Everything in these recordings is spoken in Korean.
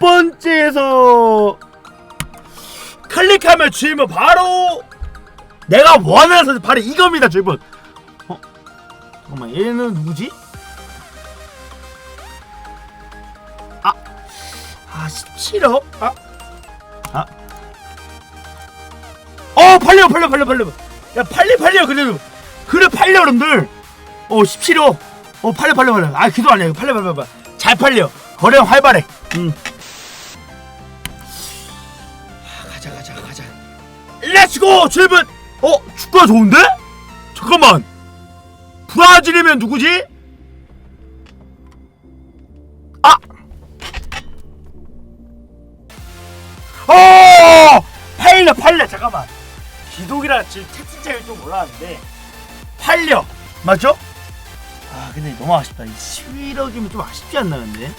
번째에서 클릭하면 주인은 바로 내가 원하는 선수 바로 이겁니다 주인분 어? 잠깐만 얘는 누구지? 아, 아 17억? 아, 아, 어 팔려 팔려 팔려 팔려. 야 팔려 팔려 그래도. 그래 팔려 여러분들. 어 17억. 어 팔려 팔려 팔려. 아 기도 아니야 팔려 팔려 팔려. 잘 팔려. 거래 활발해. 음 렛츠고 주인분 어 축구가 좋은데? 잠깐만 브라질이면 누구지? 아! 어! 팔려 팔려 잠깐만 기독이라 지금 채팅창이 좀 올라왔는데 팔려 맞죠? 아 근데 너무 아쉽다 이 11억이면 좀 아쉽지 않나 근데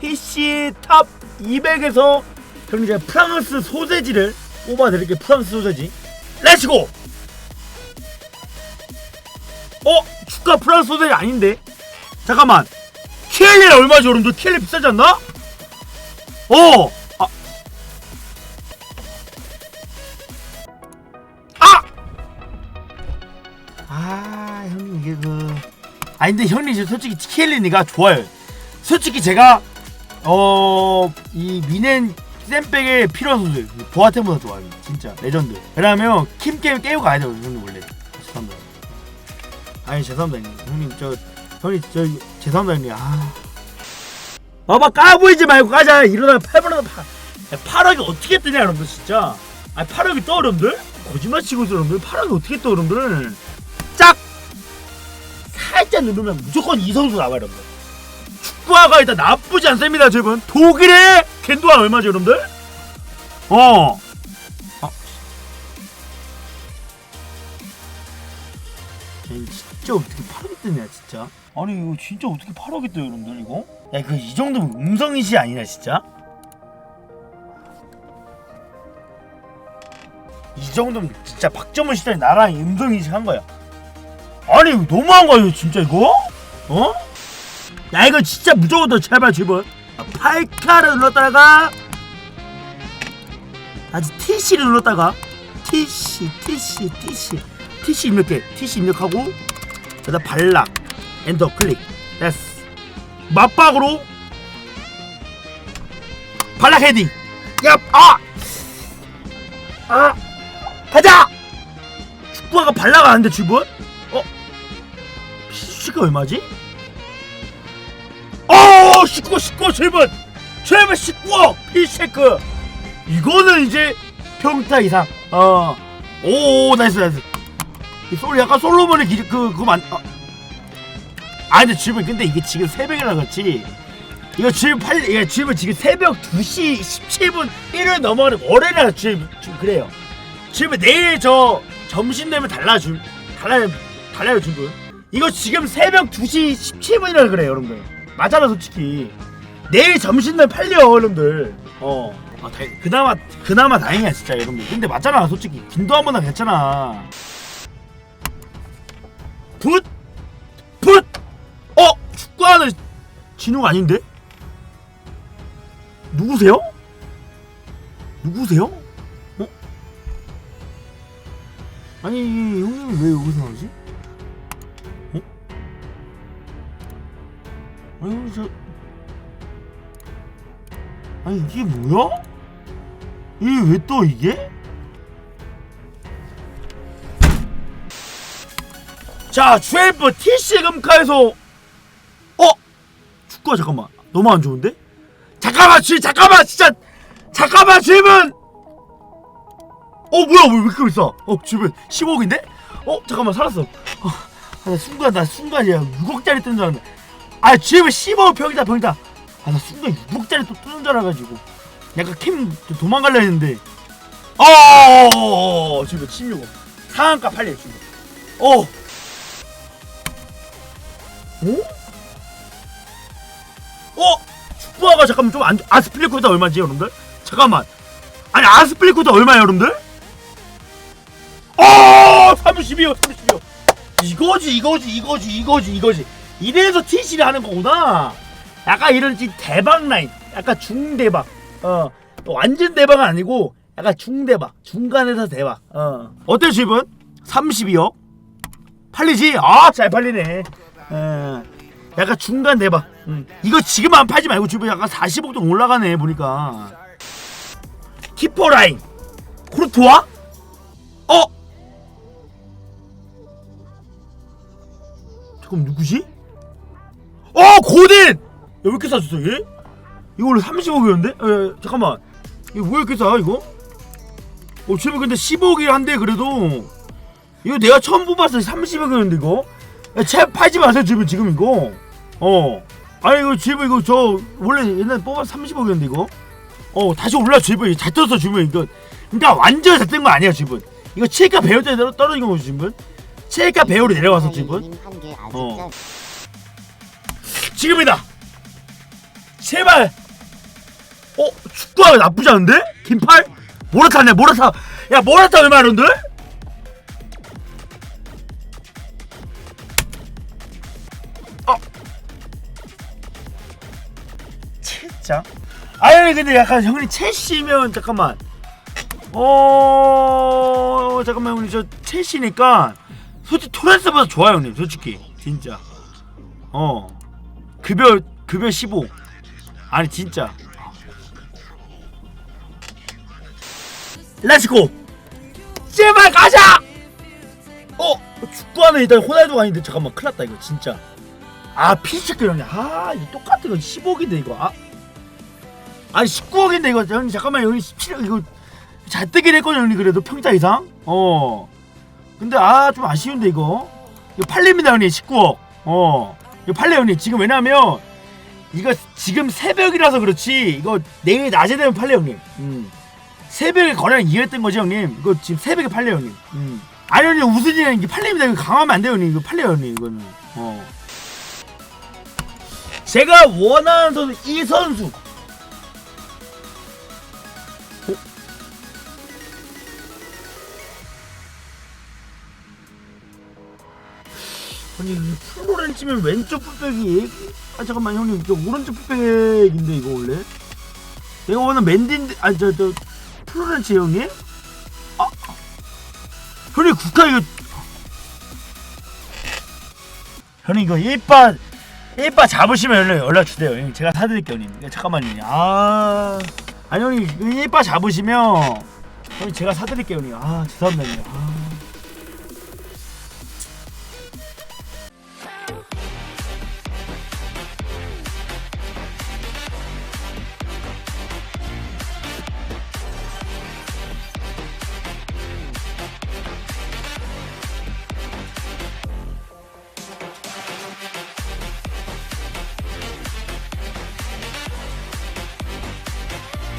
TC 탑 200에서 그럼 이제 프랑스 소세지를 뽑아드릴게요 프랑스 소세지 렛츠고 어? 축가 프랑스 소세지 아닌데 잠깐만 키엘리 얼마죠 여러분들 키엘리 비싸지 않나? 어! 아 아! 아 형님 이게 그 아니 근데 형님 저 솔직히 키엘리니가 좋아요 솔직히 제가 어 이 미넨 쌤백의 필요한 선수 보아템보다 좋아요 진짜 레전드. 왜냐면 킴게임 깨고 가야 돼요 형님 원래. 죄송합니다. 아니 죄송합니다 형님. 저 형님 저 죄송합니다 형님. 아. 봐봐 까부이지 말고 가자. 이러다가 8번하다 8억이 어떻게 뜨냐 여러분들 진짜. 아니 8억이 떠 여러분들? 거짓말 치고 있어 여러분들. 8억이 어떻게 떠 여러분들? 짝! 살짝 누르면 무조건 이 선수 나와요 여러분들. 축구화가 일단 나쁘지 않습니다 여러분 독일의 겐도아 얼마죠 여러분들? 어 아. 쟤 진짜 어떻게 8억이 뜨냐 진짜 아니 이거 진짜 어떻게 8억이 떠요 여러분들 이거? 야그이 정도면 음성인시 아니냐 진짜? 이 정도면 진짜 박정훈 시절에 나랑 음성인식 한 거야 아니 이거 너무한 거야 이거 진짜 이거? 어? 야 이거 진짜 무조건 더 제발 제발 8카를 눌렀다가 아직 TC를 눌렀다가 TC TC TC TC 입력해. TC 입력하고 그다음 발락. 엔터 클릭. 됐어. 맞박으로 발락 헤딩. 야아! 아! 가자! 축구화가 발라가 안돼 주분 어? PC가 얼마지? 어 19, 19 제발 제발 19 필체크. 이거는 이제 평타 이상. 어오 나이스 나이스. 이솔 약간 솔로몬의 기, 그 그거 만 아, 아 근데 지금 근데 이게 지금 새벽이라 그렇지. 이거 지금 팔 이게 지금 지금 새벽 2시 17분 1일 넘어가는 월요일이라 지금 지금 그래요. 지금 내일 저 점심 되면 달라줄 달라요 달라요 지금 이거 지금 새벽 2시 17분이라 그래요 여러분들 맞잖아 솔직히 내일 점심날 팔려 여러분들 어 아, 다, 그나마 그나마 다행이야 진짜 여러분들 근데 맞잖아 솔직히 긴도 한 번은 괜찮아 풋! 풋! 어? 축구하는 진욱 아닌데? 누구세요? 누구세요? 어? 아니 형님이 왜 여기서 나오지? 아니 저 아니 이게 뭐야? 이게 왜 또 이게? 자, 주엘프 TC 금카에서 어? 축구가 잠깐만 너무 안 좋은데? 잠깐만 주 잠깐만 진짜 잠깐만 주문 어 뭐야 왜 이렇게 비싸? 어 주문 15억인데? 어 잠깐만 살았어 어, 아, 나 순간 나 순간이야 6억짜리 뜬 줄 알았는데 아 주문 15억 병이다 병이다. 아 나 순간 6억짜리 또 뜨는 줄 알아가지고. 약간 캠 도망갈려 했는데. 어어어어 지금 16억 상한가 팔려 지금. 어. 어? 어? 축구화가 잠깐만 좀 안, 아스필리코다 얼마지 여러분들? 잠깐만. 아니 아스필리코다 얼마야 여러분들? 어 32요 32요. 이거지 이거지 이거지 이거지 이거지 이래서 TC를 하는 거구나 약간 이런 지 대박 라인 약간 중대박. 어 완전 대박은 아니고 약간 중대박. 중간에서 대박. 어 어때 집은? 32억 팔리지? 아 잘 팔리네. 어 약간 중간 대박. 음. 이거 지금 안 팔지 말고 집은 약간 40억도 올라가네 보니까. 키퍼 라인 코르토아? 어? 잠깐 누구지? 어 고딘! 야, 왜 이렇게 쌌어 얘? 이거 원래 30억이었는데? 에 잠깐만. 이거 왜 이렇게 싸 이거? 어 지금 근데 10억이 한데 그래도. 이거 내가 처음 뽑았을 때 30억이었는데 이거? 야, 채 팔지 마세요 지금 지금 이거. 어. 아니 이거 지금 이거 저 원래 옛날에 뽑아서 30억이었는데 이거? 어 다시 올라 지금. 잘 떴어 지금. 이거 그러니까 완전 잘뜬 거 아니야 지금. 이거 체가 배울 때 떨어진 거지 지금. 체가 배우로 내려와서 지금. 한개 아직 어. 지금이다. 제발. 어 축구가 나쁘지 않은데? 긴팔? 모라타네 모라타. 야 모라타 얼마인데? 어. 진짜? 아니 근데 약간 형님 첼시면 잠깐만. 어 잠깐만 형님 저 첼시니까 솔직히 토렌스보다 좋아요 형님 솔직히 진짜. 어 급여 급여 15 아니 진짜. 렛츠고 제발 가자! 어 축구 하면 일단 호날두가 아닌데 잠깐만 큰일 났다 이거 진짜. 아 피치크 형님 아 이거 똑같은 거 15억인데 이거. 아. 아니 19억인데 이거. 형님 잠깐만 형님 17억 이거 잘 뜨긴 했거든요 형님 그래도 평타 이상? 어. 근데 아 좀 아쉬운데 이거. 이거 팔립니다 형님 19억. 어 이거 팔래 형님. 지금 왜냐면 이거 지금 새벽이라서 그렇지 이거 내일 낮에 되면 팔래 형님. 음. 새벽에 거래량 이해했던 거지 형님? 이거 지금 새벽에 팔래 형님. 음. 아니 형님 우승이는 이게 팔립니다. 이거 강하면 안 돼요 형님. 이거 팔래요 형님 이거는. 어. 제가 원하는 선수 이 선수 아니 이 플로렌 치면 왼쪽 풋백이 아 잠깐만 형님 저 오른쪽 풋백인데 이거 원래? 내가 원하는 맨디인데 아니 저저 플로렌치 형님? 아 형님 국가 이거. 형님 이거 1바 1바 잡으시면 연락, 연락 주세요 형님. 제가 사드릴게요 형님. 야, 잠깐만요. 아. 아니 형님 1바 잡으시면 형님 제가 사드릴게요 형님. 아 죄송합니다 형님. 아.